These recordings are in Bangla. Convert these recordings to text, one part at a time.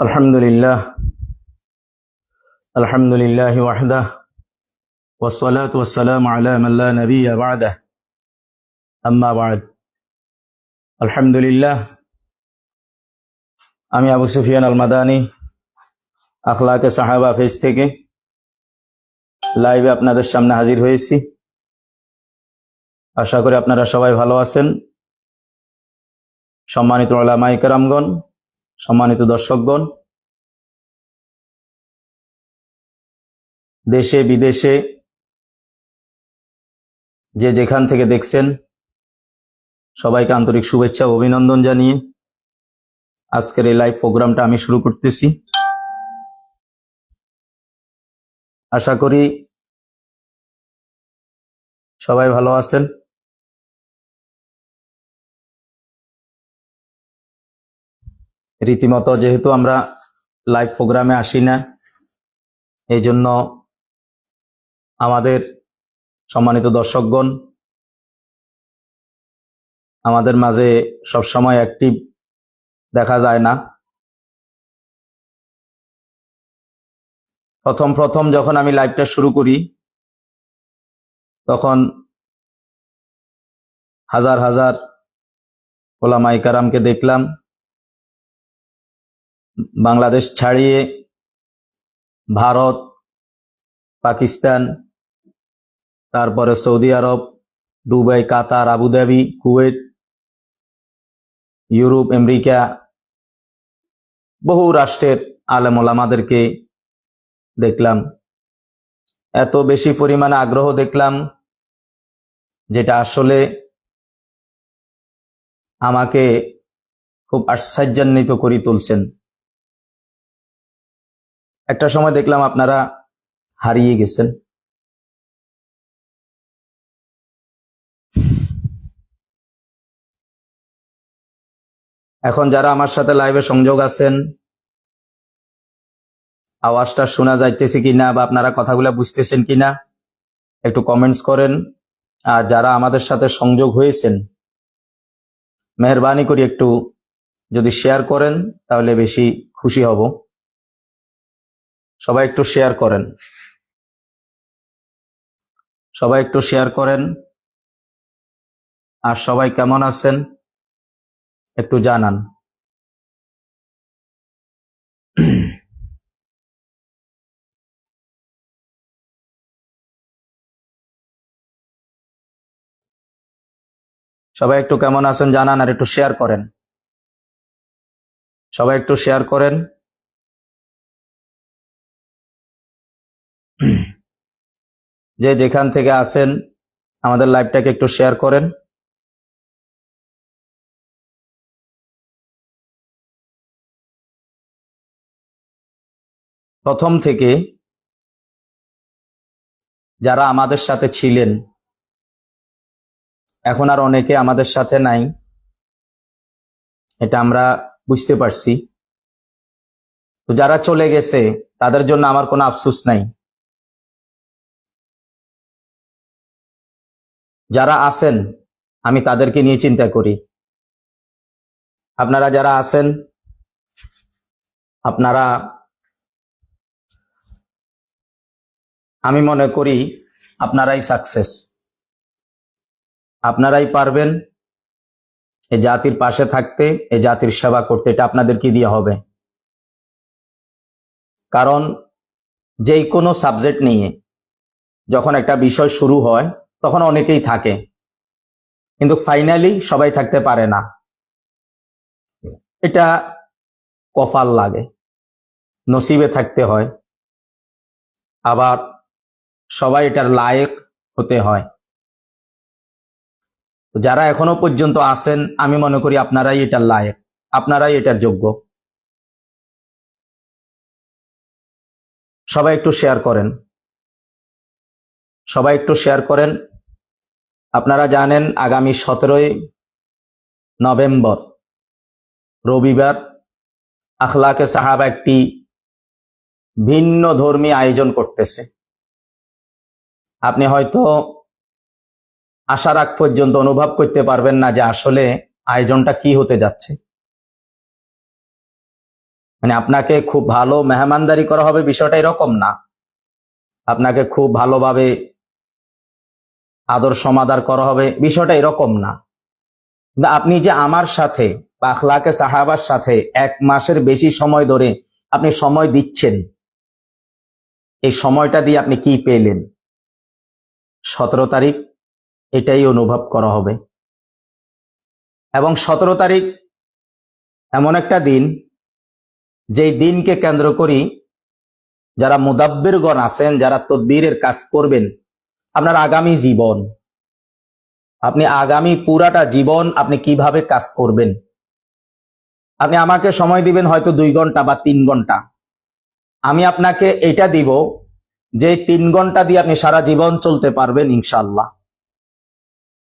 الحمد لله الحمد لله وحده والصلاة والسلام على من لا نبي بعده أما بعد الحمد لله আমি আবু সুফিয়ান আল মাদানি আখলাকে সাহাবা ফেজ থেকে লাইভে আপনাদের সামনে হাজির হয়েছি আশা করি আপনারা সবাই ভালো আছেন সম্মানিত ওলামাই কেরামগণ সম্মানিত দর্শকগণ, দেশে, বিদেশে যে যেখান থেকে দেখছেন, সবাইকে আন্তরিক শুভেচ্ছা ও অভিনন্দন জানিয়ে আজকের এই লাইভ প্রোগ্রামটা আমি শুরু করতেছি। আশা করি সবাই ভালো আছেন। রীতিমতো যেহেতু আমরা লাইভ প্রোগ্রামে আসি না, এই জন্য আমাদের সম্মানিত দর্শকগণ, আমাদের মাঝে সবসময় অ্যাক্টিভ দেখা যায় না। প্রথম প্রথম যখন আমি লাইভটা শুরু করি, তখন হাজার হাজার ওলামাই কারামকে দেখলাম বাংলাদেশ ছাড়িয়ে ভারত, পাকিস্তান, তারপরে সৌদি আরব, Dubai, Qatar, Abu Dhabi, Kuwait, Europe, America, বহু রাষ্ট্রের আলেম ওলামাদেরকে দেখলাম। এত বেশি পরিমাণে আগ্রহ দেখলাম যেটা আসলে আমাকে খুব আশ্চর্যান্বিত করে তুলছেন। একটা সময় দেখলাম আপনারা হারিয়ে গেছেন। এখন যারা আমার সাথে লাইভে সংযোগ আছেন, আওয়াজটা শোনা যাইতেছে কিনা বা আপনারা কথাগুলো বুঝতেছেন কিনা, একটু কমেন্টস করেন। আর যারা আমাদের সাথে সংযোগ হয়েছেন, মেহরবানি করে একটু যদি শেয়ার করেন, তাহলে বেশি খুশি হব। সবাই একটু শেয়ার করেন। সবাই একটু শেয়ার করেন। আর সবাই কেমন আছেন? একটু জানান। সবাই একটু কেমন আছেন জানান আর একটু শেয়ার করেন। সবাই একটু শেয়ার করেন। যে যেখান থেকে আছেন, আমাদের লাইভটাকে একটু শেয়ার করেন। প্রথম থেকে যারা আমাদের সাথে ছিলেন, এখন আর অনেকে আমাদের সাথে নাই, এটা আমরা বুঝতে পারছি। তো যারা চলে গেছে, তাদের জন্য আমার কোনো আফসোস নাই। যারা আছেন, আমি তাদেরকে নিয়ে চিন্তা করি। আপনারা যারা আছেন, আপনারা, আমি মনে করি আপনারাই সাকসেস আপনারাই পারবেন এই জাতির পাশে থাকতে এই জাতির সেবা করতে। এটা আপনাদেরকে দিয়ে হবে? কারণ যেই কোনো সাবজেক্ট নিয়ে যখন একটা বিষয় শুরু হয় তখন অনেকেই থাকে। কিন্তু ফাইনালি সবাই থাকতে পারে না। এটা কপাল লাগে। নসিবে থাকতে হয়। আবার সবাই এটার লায়ক হতে হয়। যারা এখনও পর্যন্ত আছেন, আমি মনে করি আপনারাই এটার লায়ক। আপনারাই এটার যোগ্য। সবাই একটু শেয়ার করেন। সবাই একটু শেয়ার করেন। আপনারা জানেন আগামী সতেরোই নভেম্বর রবিবার আখলাকে সাহাবা একটি ভিন্ন ধর্মী আয়োজন করতেছে। আপনি হয়তো আসার আগ পর্যন্ত অনুভব করতে পারবেন না যে আসলে আয়োজনটা কি হতে যাচ্ছে। মানে আপনাকে খুব ভালো মেহমানদারি করা হবে বিষয়টা এরকম না। আপনাকে খুব ভালোভাবে আদর সমাদার করা হবে, বিষয়টা এরকম না। আপনি যে আমার সাথে বা আখলাকে সাহাবার সাথে এক মাসের বেশি সময় ধরে আপনি সময় দিচ্ছেন, এই সময়টা দিয়ে আপনি কি পেলেন? সতেরো তারিখ, এটাই অনুভব করা হবে। এবং সতেরো তারিখ এমন একটা দিন, যেই দিনকে কেন্দ্র করি যারা মুদাব্বিরগণ আছেন, যারা তদবীরের কাজ করবেন আপনার আগামী জীবন। আপনি আগামী পুরাটা জীবন আপনি কীভাবে কাজ করবেন? আপনি আমাকে সময় দিবেন হয়তো দুই ঘণ্টা বা তিন ঘণ্টা। আমি আপনাকে এটা দিব যে তিন ঘণ্টা দিয়ে আপনি সারা জীবন চলতে পারবেন ইনশাল্লাহ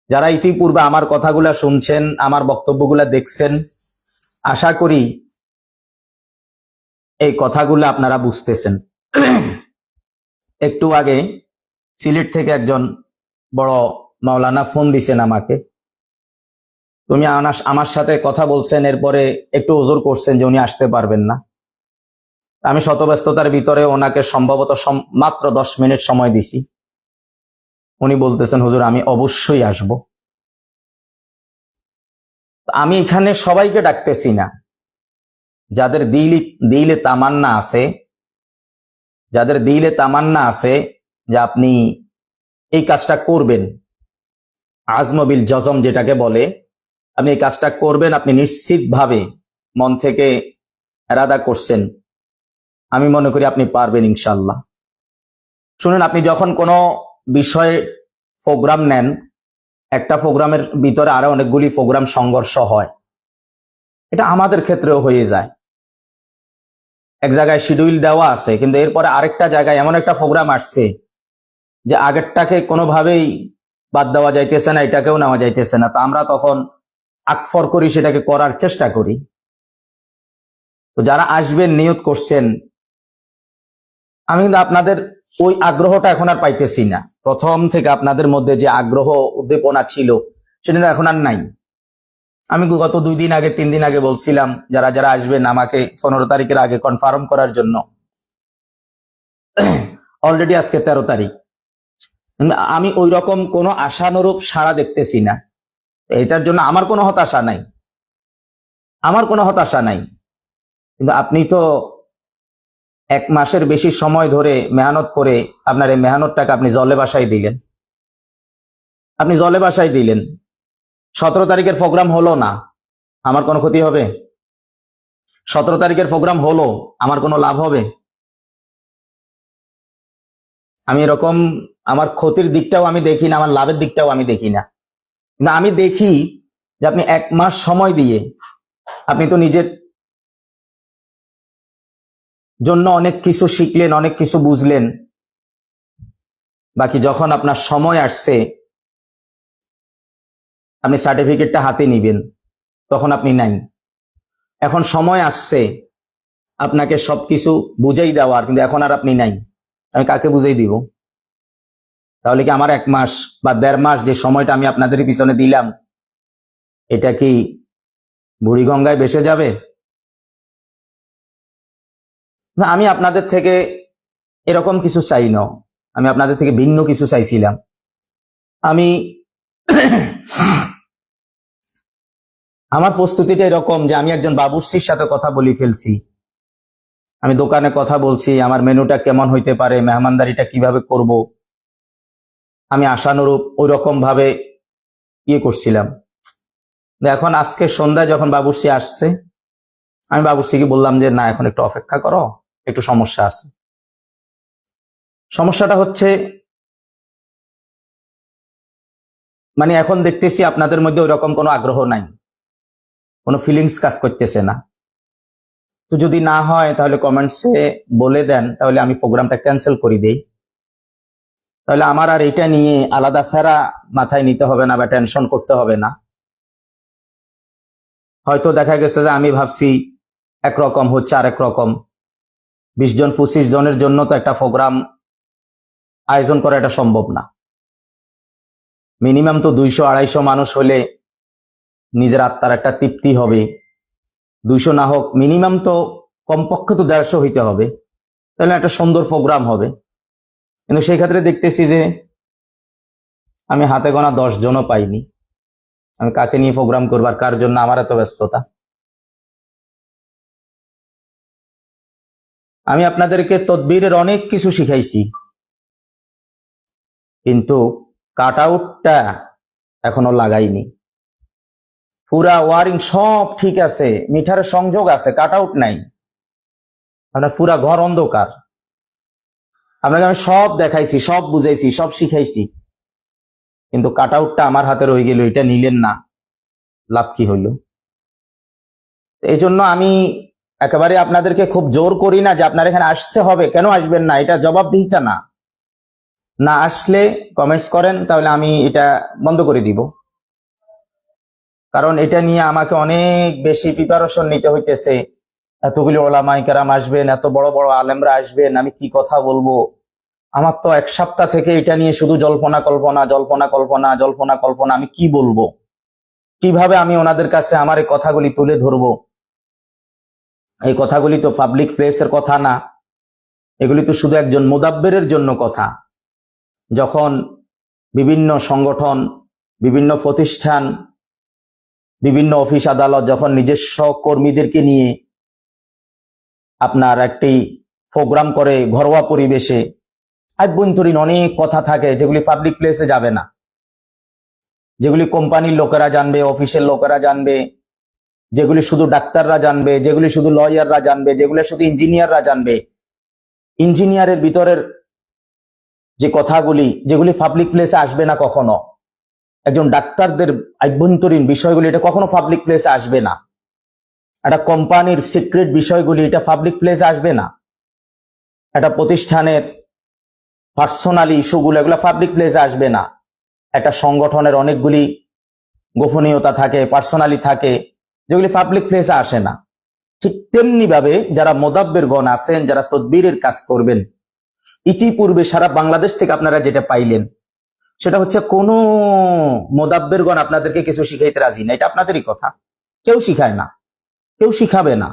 যারা ইতিপূর্বে আমার কথাগুলা শুনছেন, আমার বক্তব্যগুলা দেখছেন, আশা করি এই কথাগুলো আপনারা বুঝতেছেন। একটু আগে সিলেট থেকে একজন বড় মাওলানা ফোন দিছেন আমাকে। তুমি আমার সাথে কথা বলছেন, এরপরে একটু ওজোর করছেন যে উনি আসতে পারবেন না। আমি শতব্যস্ততার ভিতরে ওনাকে সম্ভবত সম- মাত্র দশ মিনিট সময় দিছি। উনি বলতেছেন, হুজুর, আমি অবশ্যই আসব। আমি এখানে সবাইকে ডাকতেছি না। যাদের দিলি দিলে তামান্না আছে, যাদের দিলে তামান্না আছে যে আপনি এই কাজটা করবেন। আজমবিল জজম যেটাকে বলে, আপনি এই কাজটা করবেন, আপনি নিশ্চিতভাবে মন থেকে এরাদা করছেন। আমি মনে করি আপনি পারবেন ইনশাল্লাহ শুনেন, আপনি যখন কোনো বিষয়ে প্রোগ্রাম নেন, একটা প্রোগ্রামের ভিতরে আরও অনেকগুলি প্রোগ্রাম সংঘর্ষ হয়। এটা আমাদের ক্ষেত্রেও হয়ে যায়। এক জায়গায় শিডিউল দেওয়া আছে, কিন্তু এরপরে আরেকটা জায়গায় এমন একটা প্রোগ্রাম আসছে যে আগেরটাকে কোনোভাবেই বাদ দেওয়া যাইতেছে না, এটাকেও নেওয়া যাইতেছে না। তো আমরা তখন আকফর করি, সেটাকে করার চেষ্টা করি। তো যারা আসবেন, নিয়ত করছেন, আমি কিন্তু আপনাদের ওই আগ্রহটা এখন আর পাইতেছি না। প্রথম থেকে আপনাদের মধ্যে যে আগ্রহ, উদ্দীপনা ছিল, সেটা এখন আর নাই। আমি গত দুই দিন আগে, তিন দিন আগে বলছিলাম, যারা যারা আসবেন আমাকে পনেরো তারিখের আগে কনফার্ম করার জন্য। অলরেডি আজকে তেরো তারিখ। আমি ওই রকম কোনো আশানুরূপ সাড়া দেখতেছি না। এটার জন্য আমার কোনো হতাশা নাই। আমার কোনো হতাশা নাই। কিন্তু আপনি তো এক মাসের বেশি সময় ধরে মেহনত করে আপনার এই মেহনতটাকে আপনি জলে বাসায় দিলেন। আপনি জলে বাসায় দিলেন। সতেরো তারিখের প্রোগ্রাম হলো না, আমার কোনো ক্ষতি হবে? সতেরো তারিখের প্রোগ্রাম হলো, আমার কোনো লাভ হবে? আমি এরকম আমার ক্ষতির দিকটাও আমি দেখি না, আমার লাভের দিকটাও আমি দেখি না। না, আমি দেখি যে আপনি এক মাস সময় দিয়ে আপনি তো নিজের জন্য অনেক কিছু শিখলেন, অনেক কিছু বুঝলেন। বাকি যখন আপনার সময় আসছে, আপনি সার্টিফিকেটটা হাতে নিবেন, তখন আপনি নাই। এখন সময় আসছে, আপনাকে সবকিছু বুঝাই দেওয়ার, কিন্তু এখন আর আপনি নাই। আমি কাকে বুঝাই দিব? তাহলে কি আমার এক মাস বা দেড় মাস যে সময়টা আমি আপনাদের পিছনে দিলাম, এটা কি বুড়িগঙ্গায় বেসে যাবে? না, আমি আপনাদের থেকে এরকম কিছু চাই না। আমি আপনাদের থেকে ভিন্ন কিছু চাইছিলাম। আমি আমার প্রস্তুতিটা এরকম যে আমি একজন বাবুর্চির সাথে কথা বলি ফেলছি। আমি দোকানে কথা বলছি, আমার মেনুটা কেমন হইতে পারে, মেহমানদারিটা কীভাবে করব? আমি আশানুরূপ ওই রকম ভাবে ইয়ে করছিলাম। এখন আজকে সন্ধ্যায় যখন বাবুর্চি আসছে, আমি বাবুর্চিকে বললাম যে, না, এখন একটু অপেক্ষা করো, একটু সমস্যা আছে। সমস্যাটা হচ্ছে মানে এখন দেখতেছি আপনাদের মধ্যে ওই রকম কোনো আগ্রহ নাই, কোনো ফিলিংস কাজ করতেছে না। তো যদি না হয়, তাহলে কমেন্টসে বলে দেন, তাহলে আমি প্রোগ্রামটা ক্যান্সেল করে দেই। তাহলে আমার আর এটা নিয়ে আলাদা ফেরা মাথায় নিতে হবে না বা টেনশন করতে হবে না। হয়তো দেখা গেছে যে আমি ভাবছি একরকম হচ্ছে আরেক রকম বিশ জন, পঁচিশ জনের জন্য তো একটা প্রোগ্রাম আয়োজন করা এটা সম্ভব না। মিনিমাম তো দুইশো, আড়াইশো মানুষ হলে নিজের আত্মার একটা তৃপ্তি হবে। দুইশো না হোক মিনিমাম তো কমপক্ষে তো দেড়শো হইতে হবে। তাহলে একটা সুন্দর প্রোগ্রাম হবে। কিন্তু সেই ক্ষেত্রে দেখতেছি যে আমি হাতে গোনা দশ জনও পাইনি। আমি কাকে নিয়ে প্রোগ্রাম করবার কার জন্য আমার এত ব্যস্ততা? আমি আপনাদেরকে তদবিরের অনেক কিছু শিখাইছি। কিন্তু কাট আউটটা এখনও লাগাইনি। পুরা ওয়ারিং সব ঠিক আছে, মিটারের সংযোগ আছে, কাট আউট নাই। আপনার পুরা ঘর অন্ধকার। আপনাকে আমি সব দেখাইছি, সব বুঝাইছি, সব শিখাইছি। কিন্তু কাট আউটটা আমার হাতে রয়ে গেল, এটা নিলেন না। লাভ কি হইল? এই জন্য আমি একেবারে আপনাদেরকে খুব জোর করি না যে আপনার এখানে আসতে হবে। কেন আসবেন না? এটা জবাব জবাবদিহিতা না। না আসলে কমেন্টস করেন, তাহলে আমি এটা বন্ধ করে দিব। কারণ এটা নিয়ে আমাকে অনেক বেশি প্রিপারেশন নিতে হইতেছে। এতগুলি ওলামাই কেরাম আসবেন, এত বড় বড় আলেমরা আসবেন, আমি কি কথা বলব? আমার তো এক সপ্তাহ থেকে এটা নিয়ে শুধু জল্পনা কল্পনা জল্পনা কল্পনা জল্পনা কল্পনা, আমি কি বলব? কীভাবে আমি ওনাদের কাছে আমার এই কথাগুলি তুলে ধরবো? এই কথাগুলি তো পাবলিক প্লেসের কথা না। এগুলি তো শুধু একজন মোদাব্বেরের জন্য কথা। যখন বিভিন্ন সংগঠন, বিভিন্ন প্রতিষ্ঠান, বিভিন্ন অফিস আদালত যখন নিজস্ব কর্মীদেরকে নিয়ে আপনার একটি প্রোগ্রাম করে ঘরোয়া পরিবেশে আভ্যন্তরীণ অনেক কথা থাকে, যেগুলি পাবলিক প্লেসে যাবে না। যেগুলি কোম্পানির লোকেরা জানবে অফিসের লোকেরা জানবে, যেগুলি শুধু ডাক্তাররা জানবে, যেগুলি শুধু লয়াররা জানবে, যেগুলি শুধু ইঞ্জিনিয়াররা জানবে। ইঞ্জিনিয়ারের ভিতরের যে কথাগুলি, যেগুলি পাবলিক প্লেসে আসবে না কখনো, একজন ডাক্তারদের আভ্যন্তরীণ বিষয়গুলি, এটা কখনো পাবলিক প্লেসে আসবে না। একটা কোম্পানির সিক্রেট বিষয়গুলি, এটা পাবলিক প্লেসে আসবে না। একটা প্রতিষ্ঠানের পার্সোনালি ইস্যুগুলো এগুলো পাবলিক প্লেসে আসবে না। একটা সংগঠনের অনেকগুলি গোপনীয়তা থাকে পার্সোনালি থাকে, যেগুলি পাবলিক প্লেসে আসে না। ঠিক তেমনি ভাবে যারা মোদাব্বের গণ আছেন, যারা তদবিরের কাজ করবেন, ইতিপূর্বে সারা বাংলাদেশ থেকে আপনারা যেটা পাইলেন, সেটা হচ্ছে কোন মোদাব্বের গণ আপনাদেরকে কিছু শিখাইতে রাজি না। এটা আপনাদেরই কথা। কেউ শিখায় না। কেউ শিখাবে না।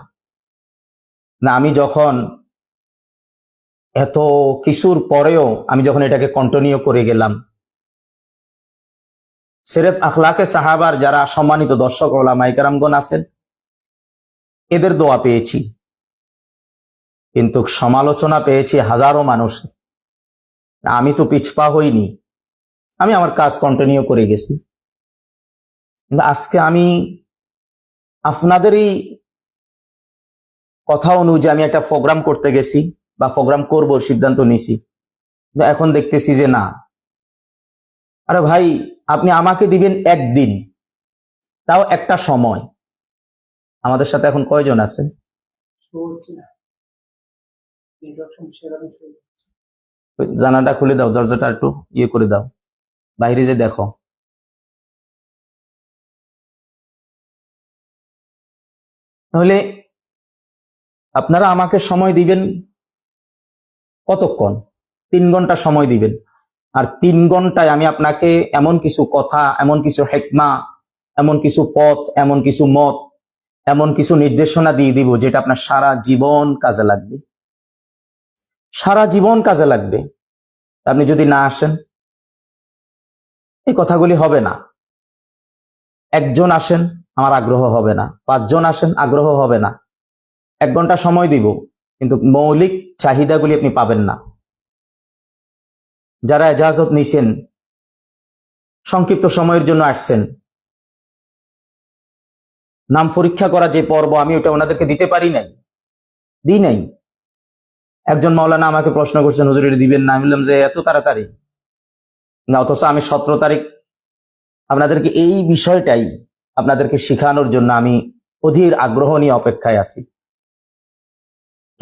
না, আমি যখন এত কিছুর পরেও আমি যখন এটাকে কন্টিনিউ করে গেলাম, সেরেফ আখলাকে সাহাবার যারা সম্মানিত দর্শক ওলামাইকারামগণ আছেন, এদের দোয়া পেয়েছি। কিন্তু সমালোচনা পেয়েছি হাজারো মানুষ। আমি তো পিছপা হইনি। আমি আমার কাজ কন্টিনিউ করে গেছি। আজকে আমি আপনাদেরই কথা অনুযায়ী আমি একটা প্রোগ্রাম করতে গেছি। বা প্রোগ্রাম করব, সিদ্ধান্ত নিছি। এখন দেখতেছি যে না। আরে ভাই, আপনি আমাকে দিবেন একদিন। তাও একটা সময়। আমাদের সাথে এখন কয়জন আছে জানাটা খুলে দাও, দরজাটা একটু ইয়ে করে দাও। বাইরে যে দেখো। তাহলে আপনারা আমাকে সময় দিবেন কতক্ষণ? তিন ঘণ্টা সময় দিবেন। আর তিন ঘন্টায় আমি আপনাকে এমন কিছু কথা, এমন কিছু হেকমা, এমন কিছু পথ, এমন কিছু মত, এমন কিছু নির্দেশনা দিয়ে দিব যেটা আপনার সারা জীবন কাজে লাগবে। সারা জীবন কাজে লাগবে। আপনি যদি না আসেন, এই কথাগুলি হবে না। একজন আসেন, আমার আগ্রহ হবে না। পাঁচজন আসেন, আগ্রহ হবে না। এক ঘণ্টা সময় দিব। কিন্তু মৌলিক চাহিদাগুলি আপনি পাবেন না। যারা এজাজত নিছেন, সংক্ষিপ্ত সময়ের জন্য আসছেন, নাম পরীক্ষা করা যে পর্ব, আমি ওটা ওনাদেরকে দিতে পারি নাই, দিই নাই। একজন মাওলানা আমাকে প্রশ্ন করছেন, হুজুর, এটা দিবেন না? আমি বললাম যে, এত তাড়াতাড়ি। না, অথচ আমি সতেরো তারিখ আপনাদেরকে এই বিষয়টাই আপনাদেরকে শেখানোর জন্য আমি অধীর আগ্রহ নিয়ে অপেক্ষায় আছি।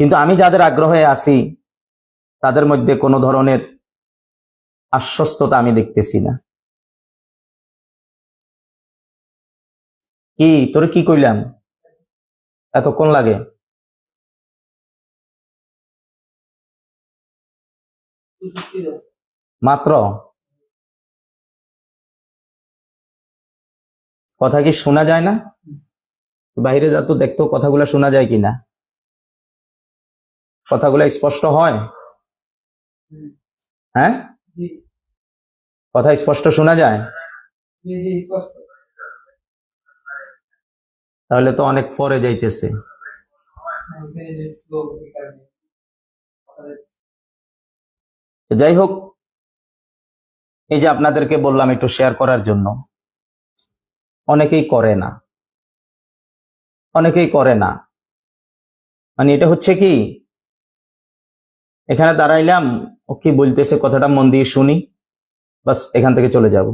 কিন্তু আমি যাদের আগ্রহে আছি, তাদের মধ্যে কোনো ধরনের আশ্বস্ততা আমি দেখতেছি না। কি, তোরে কি কইলাম? এতক্ষণ লাগে? মাত্র? কথা কি শোনা যায় না? বাইরে যা তো দেখতো কথাগুলো শোনা যায় কিনা? কথাগুলো স্পষ্ট হয়? হ্যাঁ? কথা স্পষ্ট শোনা যায়? তাহলে তো অনেক পরে যাইতেছে। যাই হোক এই যে আপনাদেরকে বললাম একটু শেয়ার করার জন্য। অনেকেই করে না। অনেকেই করে না। মানে এটা হচ্ছে কি? এখানে দাঁড়াইলাম, ও কি বলতেছে কথাটা মন দিয়ে শুনি, বাস এখান থেকে চলে যাব।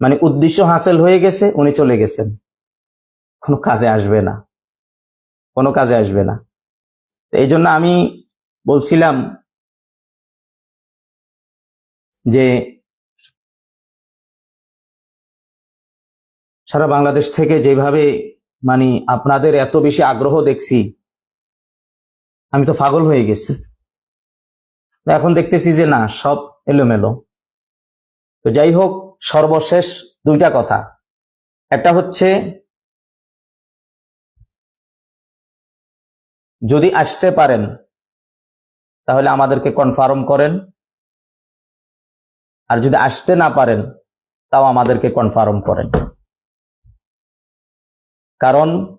মানে উদ্দেশ্য হাসিল হয়ে গেছে, উনি চলে গেছেন। কোনো কাজে আসবে না, কোনো কাজে আসবে না। এই জন্য আমি বলছিলাম যে, সারা বাংলাদেশ থেকে যেভাবে মানে আপনাদের এত বেশি আগ্রহ দেখছি আমি তো পাগল হয়ে গেছি। এখন দেখতেছি যে না, সব এলোমেলো। তো যাই হোক, সর্বশেষ দুইটা কথা। একটা হচ্ছে, যদি আসতে পারেন, তাহলে আমাদেরকে কনফার্ম করেন। আর যদি আসতে না পারেন, তাও আমাদেরকে কনফার্ম করেন। কারণ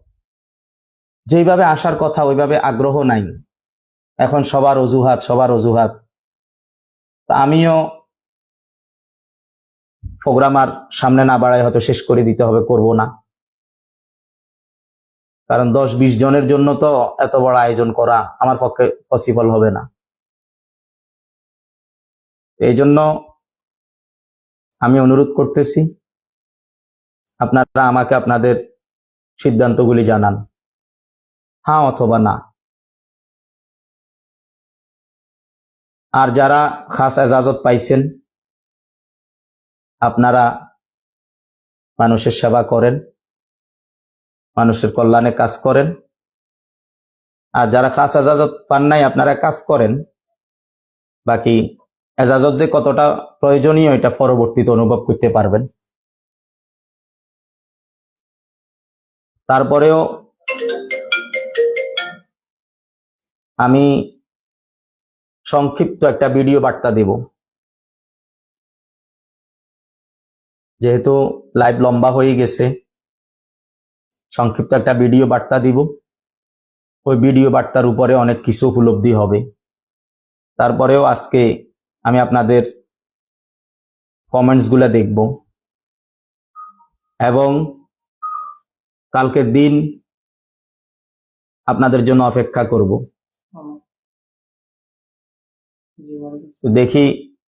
যেইভাবে আসার কথা, ওইভাবে আগ্রহ নাই। এখন সবার অজুহাত সবার অজুহাত। আমিও প্রোগ্রাম আর সামনে না বাড়ায় হয়তো শেষ করে দিতে হবে, করব না। কারণ দশ বিশ জনের জন্য তো এত বড় আয়োজন করা আমার পক্ষে পসিবল হবে না। এই জন্য আমি অনুরোধ করতেছি, আপনারা আমাকে আপনাদের সিদ্ধান্তগুলি জানান। হ্যাঁ অথবা না। আর যারা খাস এজাজত পাইছেন, আপনারা মানুষের সেবা করেন, মানুষের কল্যাণে কাজ করেন। আর যারা খাস এজাজত পান নাই, আপনারা কাজ করেন। বাকি এজাজত যে কতটা প্রয়োজনীয়, এটা পরবর্তীতে অনুভব করতে পারবেন। তারপরেও আমি সংক্ষিপ্ত একটা ভিডিও বার্তা দেব। যেহেতু লাইভ লম্বা হয়ে গেছে, সংক্ষিপ্ত একটা ভিডিও বার্তা দিব। ওই ভিডিও বার্তার উপরে অনেক কিছু উপলব্ধি হবে। তারপরেও আজকে আমি আপনাদের কমেন্টসগুলো দেখব। এবং কালকের দিন আপনাদের জন্য অপেক্ষা করব। দেখি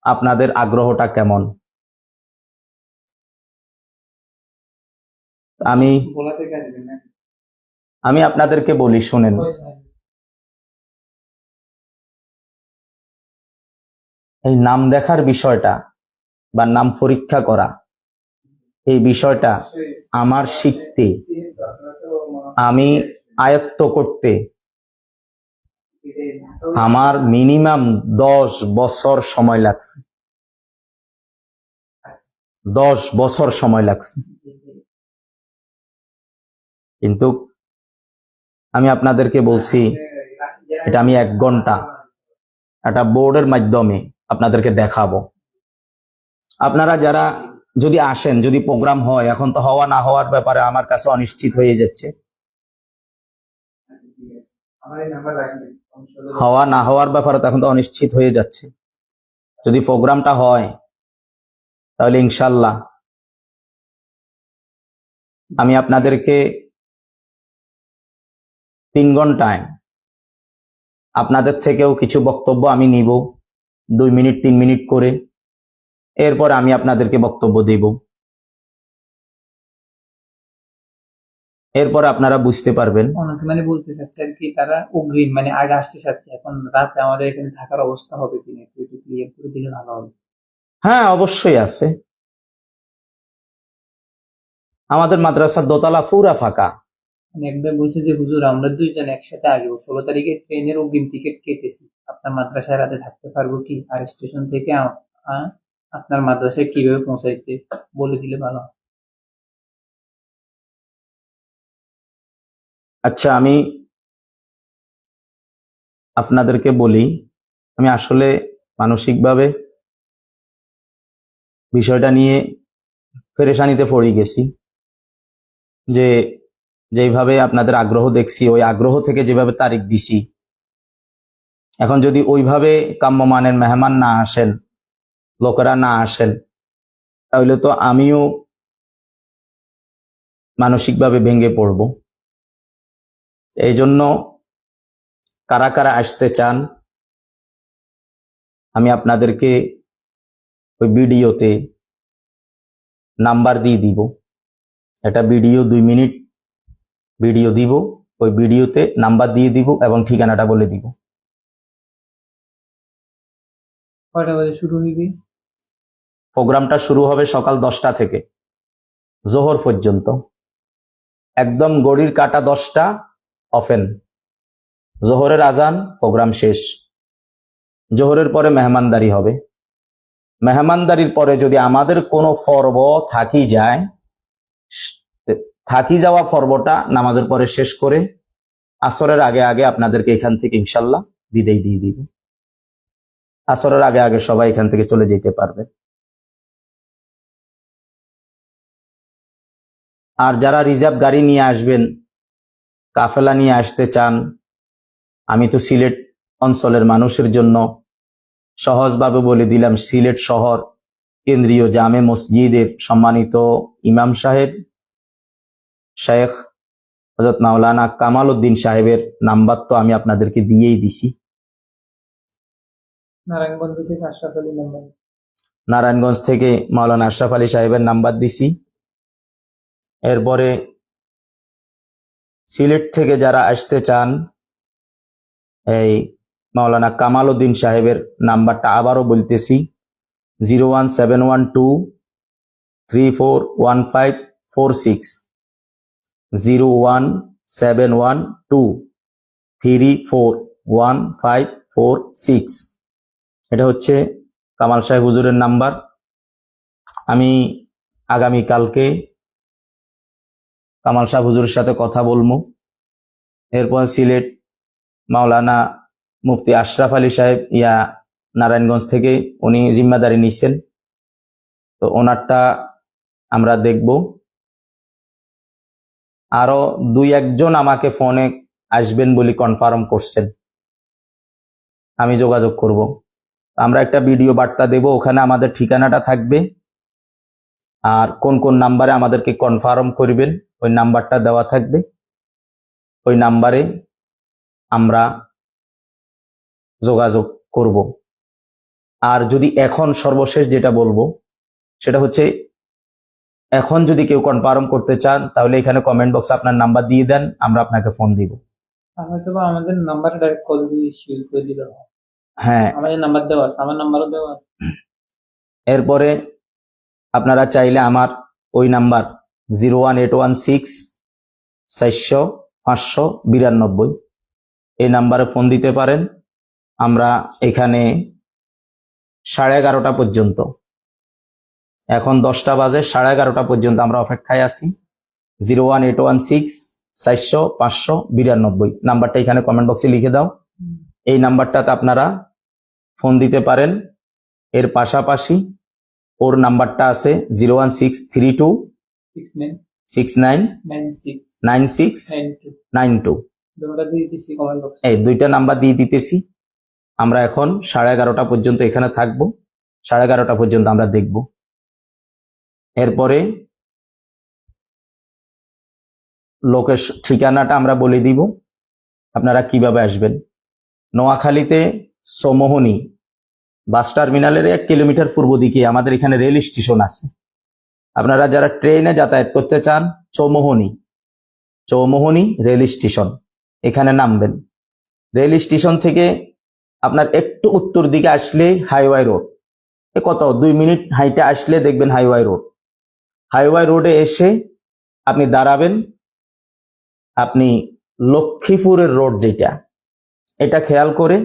আপনাদের আগ্রহটা কেমন। আমি আমি আপনাদেরকে বলি শুনেন। এই নাম দেখার বিষয়টা বা নাম পরীক্ষা করা এই বিষয়টা আমার শিখতে আমি আয়ত্ত করতে আমার মিনিমাম দশ বছর সময় লাগছে। দশ বছর সময় লাগছে। কিন্তু আমি আপনাদেরকে বলছি, এটা আমি এক ঘণ্টা একটা বোর্ডের মাধ্যমে আপনাদেরকে দেখাবো। আপনারা যারা যদি আসেন, যদি প্রোগ্রাম হয়, এখন তো হওয়া না হওয়ার ব্যাপারে আমার কাছে অনিশ্চিত হয়ে যাচ্ছে। আমার নাম্বার রাখবেন হওয়া না হওয়ার ব্যাপারে এখন তো অনিশ্চিত হয়ে যাচ্ছে। যদি প্রোগ্রামটা হয়, তাহলে ইনশাল্লাহ আমি আপনাদেরকে তিন ঘন্টায় আপনাদের থেকেও কিছু বক্তব্য আমি নিব, দুই মিনিট, তিন মিনিট করে। এরপর আমি আপনাদেরকে বক্তব্য দেব। এরপর আপনারা বুঝতে পারবেন। অনেকে মানে বলতে চাচ্ছে আর কি তারা অগ্রিম মানে আগে আসতে চাচ্ছে এখন রাতে আমাদের এখানে থাকার অবস্থা হবে কিনা একটু একটু ক্লিয়ার করে দিলে ভালো হবে। হ্যাঁ অবশ্যই আছে। আমাদের মাদ্রাসার দোতলা পুরা ফাঁকা। মানে একবার বলছে যে হুজুর আমরা দুইজন একসাথে আসব। ষোলো তারিখে ট্রেনের অগ্রিম টিকিট কেটেছি। আপনার মাদ্রাসায় রাতে থাকতে পারব কি? আর স্টেশন থেকে আপনার মাদ্রাসায় কীভাবে পৌঁছাইতে? বলে দিলে ভালো আচ্ছা আমি আপনাদেরকে বলি, আমি আসলে মানসিকভাবে বিষয়টা নিয়ে ফেরেশানিতে পড়ে গেছি। যে যেভাবে আপনাদের আগ্রহ দেখছি, ওই আগ্রহ থেকে যেভাবে তারিখ দিছি। এখন যদি ওইভাবে কাম্যমানের মেহমান না আসেন, লোকেরা না আসেন, তাহলে তো আমিও মানসিকভাবে ভেঙে পড়ব। এই জন্য কারা কারা আসতে চান আমি আপনাদেরকে ওই ভিডিওতে নাম্বার দিয়ে দিব। এটা ভিডিও দুই মিনিট ভিডিও দিব ওই ভিডিওতে নাম্বার দিয়ে দিব এবং ঠিকানাটা বলে দিব। কয়টা বাজে শুরু হইবে প্রোগ্রামটা শুরু হবে সকাল দশটা থেকে জোহর পর্যন্ত। একদম গড়ির কাটা দশটা অফেন। জোহরের আজান প্রোগ্রাম শেষ। জোহরের পরে মেহমানদারি হবে। মেহমানদারির পরে যদি আমাদের কোনো পর্ব থাকি যায়, থাকি যাওয়া পর্বটা নামাজের পরে শেষ করে আসরের আগে আগে আপনাদেরকে এখান থেকে ইনশাল্লাহ বিদায় দিয়ে দিব। আসরের আগে আগে সবাই এখান থেকে চলে যেতে পারবে। আর যারা রিজার্ভ গাড়ি নিয়ে আসবেন কাফেলা নিয়ে আসতে চান আমি তো সিলেট অঞ্চলের মানুষের জন্য সহজভাবে বলে দিলাম সিলেট শহর কেন্দ্রীয় জামে মসজিদের সম্মানিত ইমাম সাহেব শেখ হজরত মাওলানা কামাল উদ্দিন সাহেবের নাম্বার তো আমি আপনাদেরকে দিয়েই দিছি। নারায়ণগঞ্জ থেকে আশরাফ আলী নাম্বার। নারায়ণগঞ্জ থেকে মাওলানা আশরাফ আলী সাহেবের নাম্বার দিছি। এরপরে সিলেট থেকে যারা আসতে চান, এই মাওলানা কামাল উদ্দিন সাহেবের নাম্বারটা আবারও বলতেছি, zero one seven one two three four one five four six, zero one seven one two three four one five four six. এটা হচ্ছে কামাল সাহেব হুজুরের নাম্বার। আমি আগামী কালকে কামাল সাহেব হুজুরের সাথে কথা বলব এরপর সিলেট মাওলানা মুফতি আশরাফ আলী সাহেব ইয়া নারায়ণগঞ্জ থেকে উনি জিম্মাদারি নিছেন। তো ওনারটা আমরা দেখব। আরও দুই একজন আমাকে ফোনে আসবেন বলে কনফার্ম করছেন। আমি যোগাযোগ করব। আমরা একটা ভিডিও বার্তা দেব, ওখানে আমাদের ঠিকানাটা থাকবে। আর কোন কোন নাম্বারে আমাদেরকে কনফার্ম করবেন ওই নাম্বারটা দেওয়া থাকবে। ওই নাম্বারে আমরা যোগাযোগ করব। আর যদি এখন সর্বশেষ যেটা বলব সেটা হচ্ছে এখন যদি কেউ কনফার্ম করতে চান তাহলে এখানে কমেন্ট বক্সে আপনার নাম্বার দিয়ে দেন আমরা আপনাকে ফোন দিব। আমাদের নাম্বার ডাইরেক্ট কল দিয়ে শেয়ার করে দিলে হয়। হ্যাঁ আমাদের নাম্বার দেওয়া আছে আমার নাম্বারও দেওয়া আছে। এরপরে আপনারা চাইলে আমার ওই number zero one eight one six চারশো পাঁচশো বিরানব্বই। এই নাম্বারে ফোন দিতে পারেন। আমরা এখানে সাড়ে এগারোটা পর্যন্ত। এখন দশটা বাজে সাড়ে এগারোটা পর্যন্ত আমরা অপেক্ষায় আছি। Zero one eight one six চারশো পাঁচশো বিরানব্বই। নাম্বারটা এখানে কমেন্ট বক্সে লিখে দাও। এই নাম্বারটাতে আপনারা ফোন দিতে পারেন। এর পাশাপাশি ওর নাম্বারটা আছে zero one six three two six nine nine six nine two. এই দুইটা নাম্বার দিয়ে দিতেছি। আমরা এখন সাড়ে এগারোটা পর্যন্ত এখানে থাকব। সাড়ে এগারোটা পর্যন্ত আমরা দেখব। এরপরে লোকেশ ঠিকানাটা আমরা বলে দিব। আপনারা কীভাবে আসবেন? নোয়াখালীতে সমোহনী বাস টার্মিনালের এক কিলোমিটার পূর্ব দিকে আমাদের এখানে রেল স্টেশন আছে। আপনারা যারা ট্রেনে যাতায়াত করতে চান, চৌমোহনী চৌমোহনী রেল স্টেশন, এখানে নামবেন। রেল স্টেশন থেকে আপনার একটু উত্তর দিকে আসলে হাইওয়ে রোড। এ কত? দুই মিনিট হাইটে আসলে দেখবেন হাইওয়ে রোড। হাইওয়ে রোডে এসে আপনি দাঁড়াবেন। আপনি লক্ষ্মীপুরের রোড যেটা, এটা খেয়াল করে,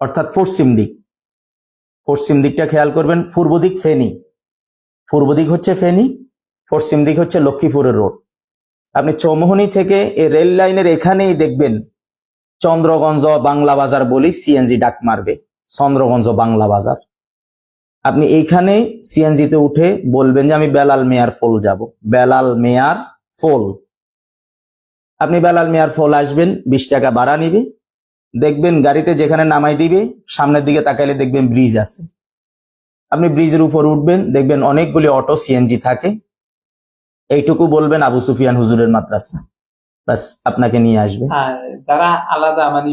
অর্থাৎ পশ্চিম দিক। পশ্চিম দিকটা খেয়াল করবেন, পূর্ব দিক ফেনী। পূর্ব দিক হচ্ছে ফেনী, পশ্চিম দিক হচ্ছে লক্ষ্মীপুরের রোড। আপনি চৌমোহনী থেকে এই রেল লাইনের এখানেই দেখবেন, চন্দ্রগঞ্জ বাংলা বাজার বলি সিএনজি ডাক মারবে, চন্দ্রগঞ্জ বাংলা বাজার। আপনি এইখানে সিএনজিতে উঠে বলবেন যে, আমি বেলাল মেয়ার ফোল যাব। বেলাল মেয়ার ফোল। আপনি বেলাল মেয়ার ফোল আসবেন, বিশ টাকা ভাড়া নিবে দেখবেন গাড়িতে যেখানে নামাই দিবে সামনের দিকে তাকাইলে দেখবেন ব্রিজ আছে। আপনি ব্রিজের উপর উঠবেন দেখবেন অনেকগুলি অটো সিএনজি থাকে। এইটুকু বলবেন আবু সুফিয়ান হুজুরের মাদ্রাসা। বাস আপনাকে নিয়ে আসবে। যারা আলাদা মানে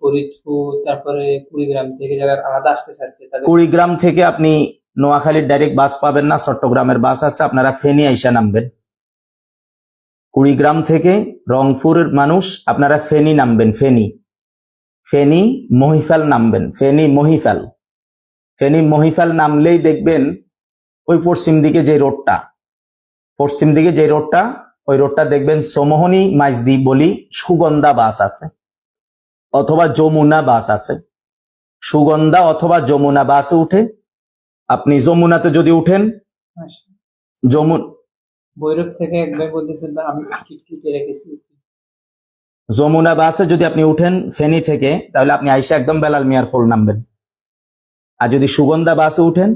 ফরিদপুর তারপরে কুড়িগ্রাম থেকে যারা আলাদা আসতে চাচ্ছে কুড়িগ্রাম থেকে আপনি নোয়াখালীর ডাইরেক্ট বাস পাবেন না চট্টগ্রামের বাস আছে আপনারা ফেনী আইসা নামবেন। কুড়িগ্রাম থেকে রংপুরের মানুষ আপনারা ফেনী নামবেন ফেনী। ফেনী মহিফাল নামবেন ফেনী মহিফাল। ফেনী মহিফাল নামলেই দেখবেন ওই পশ্চিম দিকে যে রোডটা পশ্চিম দিকে যে রোডটা ওই রোডটা দেখবেন সমোহনী মাইজদি বলি সুগন্ধা বাস আছে অথবা যমুনা বাস আছে। সুগন্ধা অথবা যমুনা বাসে উঠে আপনি যমুনাতে যদি উঠেন যমুন ভৈরব থেকে এক ভাই বলতেছে "না, আমি টিকিট কেটে রেখেছি। যমুনা বাসে যদি আপনি উঠেন ফেনী থেকে, তাহলে আপনি আইসা একদম বেলাল মিয়ার ফোল নামবেন। আর যদি সুগন্ধা বাসে উঠেন,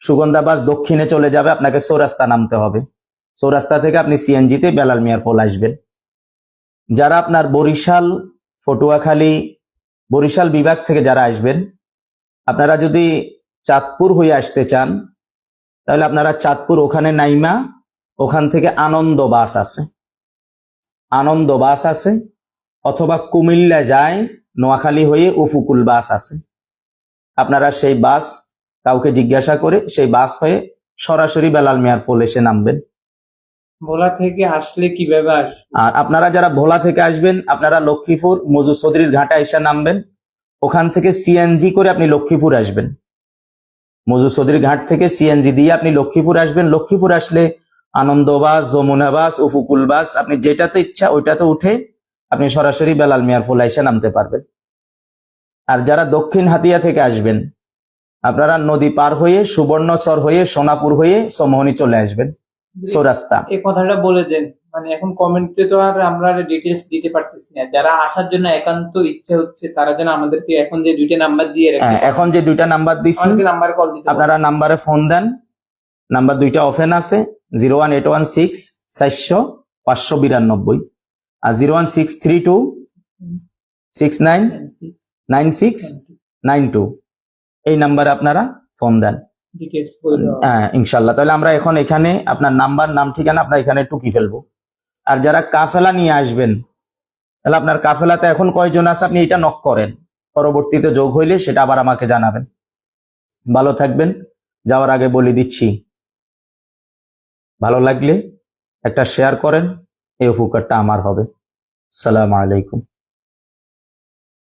সুগন্ধা বাস দক্ষিণে চলে যাবে, আপনাকে চৌরাস্তা নামতে হবে। চৌরাস্তা থেকে আপনি সিএনজিতে বেলাল মিয়ার ফোল আসবেন। যারা আপনার বরিশাল ফটুয়াখালী বরিশাল বিভাগ থেকে যারা আসবেন, আপনারা যদি চাঁদপুর হয়ে আসতে চান, তাহলে আপনারা চাঁদপুর ওখানে নাইমা, ওখান থেকে আনন্দ বাস আছে। আনন্দ বাস আছে। অথবা কুমিল্লা যায় নোয়াখালী হয়ে উফুকুল বাস আছে আপনারা সেই বাস কাউকে জিজ্ঞাসা করে সেই বাস হয়ে সরাসরি বেলাল মিয়ার ফল এসে নামবেন। ভোলা থেকে আসলে কীভাবে আর আপনারা যারা ভোলা থেকে আসবেন আপনারা লক্ষ্মীপুর মজু চৌধুরীর ঘাটে এসে নামবেন। ওখান থেকে সিএনজি করে আপনি লক্ষ্মীপুর আসবেন। মজু চৌধুরীর ঘাট থেকে সিএনজি দিয়ে আপনি লক্ষ্মীপুর আসবেন। লক্ষ্মীপুর আসলে আনন্দ বাস যমুনা বাস উফুকুল বাস আপনি যেটাতে ইচ্ছা ওইটাতে উঠে আপনি সরাসরি বেলাল মিয়ার ফোলা এসে নামতে পারবেন। আর যারা দক্ষিণ হাতিয়া থেকে আসবেন আপনারা নদী পার হয়ে সুবর্ণচর হয়ে সোনাপুর হয়ে সমোহনী চলে আসবেন। চৌরাস্তা এই কথাটা বলে দেন মানে এখন কমেন্টে তো আর আমরা ডিটেলস দিতে পারতেছি না। যারা আসার জন্য একান্ত ইচ্ছে হচ্ছে তারা যেন আমাদেরকে এখন যে দুইটা নাম্বার দিয়ে রাখে হ্যাঁ, এখন যে দুইটা নাম্বার দিচ্ছি নাম্বার কল দিতে আপনারা নাম্বারে ফোন দেন। নাম্বার দুইটা ওপেন আছে zero one eight one six চারশো পাঁচশো বিরানব্বই। আর zero one six three two six nine nine six nine two. এই নাম্বারে আপনারা ফোন দেন। হ্যাঁ ইনশাল্লাহ তাহলে আমরা এখন এখানে আপনার নাম্বার নাম ঠিকানা আপনার এখানে টুকি ফেলব? আর যারা কাফেলা নিয়ে আসবেন তাহলে আপনার কাফেলাতে এখন কয়জন আছে? আপনি এটা নক করেন। পরবর্তীতে যোগ হইলে সেটা আবার আমাকে জানাবেন। ভালো থাকবেন। যাওয়ার আগে বলে দিচ্ছি। ভালো লাগলে একটা শেয়ার করেন। এই উপকারটা আমার হবে। সালাম আলাইকুম।